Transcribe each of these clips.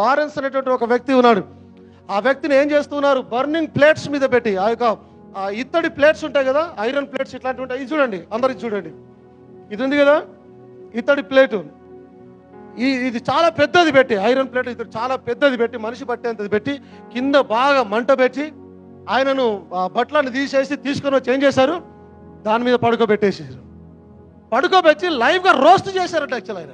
Lawrence అనేటువంటి ఒక వ్యక్తి ఉన్నాడు. ఆ వ్యక్తిని ఏం చేస్తున్నారు? బర్నింగ్ ప్లేట్స్ మీద పెట్టి ఆ యొక్క ఇత్తడి ప్లేట్స్ ఉంటాయి కదా ఐరన్ ప్లేట్స్ ఇట్లాంటివి ఉంటాయి. ఇది చూడండి అందరికి చూడండి. ఇది ఉంది కదా ఇత్తడి ప్లేటు. ఈ ఇది చాలా పెద్దది పెట్టి ఐరన్ ప్లేట్ ఇది చాలా పెద్దది పెట్టి మనిషి పట్టేంతది పెట్టి కింద బాగా మంట పెట్టి ఆయనను ఆ బట్టలను తీసేసి తీసుకొని వచ్చి ఏం చేశారు? దాని మీద పడుకోబెట్టేసారు పడుకోబెట్టి లైవ్గా రోస్ట్ చేశారట యాక్చువల్ ఆయన.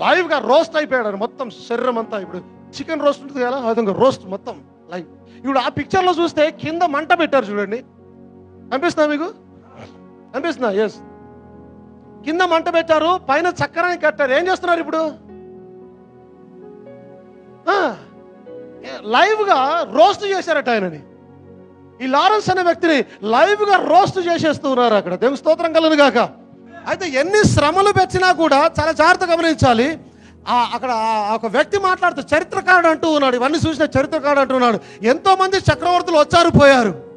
లైవ్గా రోస్ట్ అయిపోయాడు మొత్తం శరీరం అంతా ఇప్పుడు చికెన్ రోస్ట్ ఉంటుంది కదా అదొక విధంగా రోస్ట్ మొత్తం లైవ్. ఇప్పుడు ఆ పిక్చర్లో చూస్తే కింద మంట పెట్టారు చూడండి. అనిపిస్తుందా మీకు? అనిపిస్తుందా? ఎస్ కింద మంట పెట్టారు పైన చక్రాన్ని కట్టారు. ఏం చేస్తున్నారు ఇప్పుడు? లైవ్గా రోస్ట్ చేశారట ఆయనని. ఈ లారెన్స్ అనే వ్యక్తిని లైవ్గా రోస్ట్ చేసేస్తున్నారు అక్కడ. దేవుని స్తోత్రం కలను గాక. అయితే ఎన్ని శ్రమలు పెట్టినా కూడా చాలా జాగ్రత్త గమనించాలి. ఆ అక్కడ ఒక వ్యక్తి మాట్లాడుతూ చరిత్రకారుడు అంటూ ఉన్నాడు. ఇవన్నీ చూసిన చరిత్రకారుడు అంటూ ఉన్నాడు. ఎంతో మంది చక్రవర్తులు వచ్చారు పోయారు.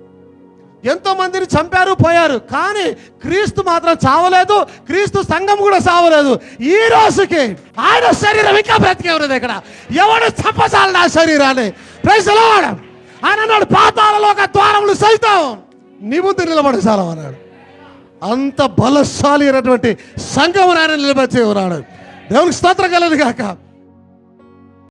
ఎంతో మందిని చంపారు పోయారు. కానీ క్రీస్తు మాత్రం చావలేదు క్రీస్తు సంఘం కూడా చావలేదు. ఈ రోజుకి ఆయన శరీరం ఇంకా బ్రతికే ఉన్నది ఇక్కడ. ఎవడు చంపచాలి నా శరీరాన్ని? ప్రజలవాడు ఆయన అన్నాడు పాతాళలోక ద్వారములు సైతం. నిబుద్ధి నిలబడి చాలం అన్నాడు. అంత బలశాలి అయినటువంటి సంఘం ఆయన నిలబెట్టి దేవునికి స్తోత్రం కలదు కాక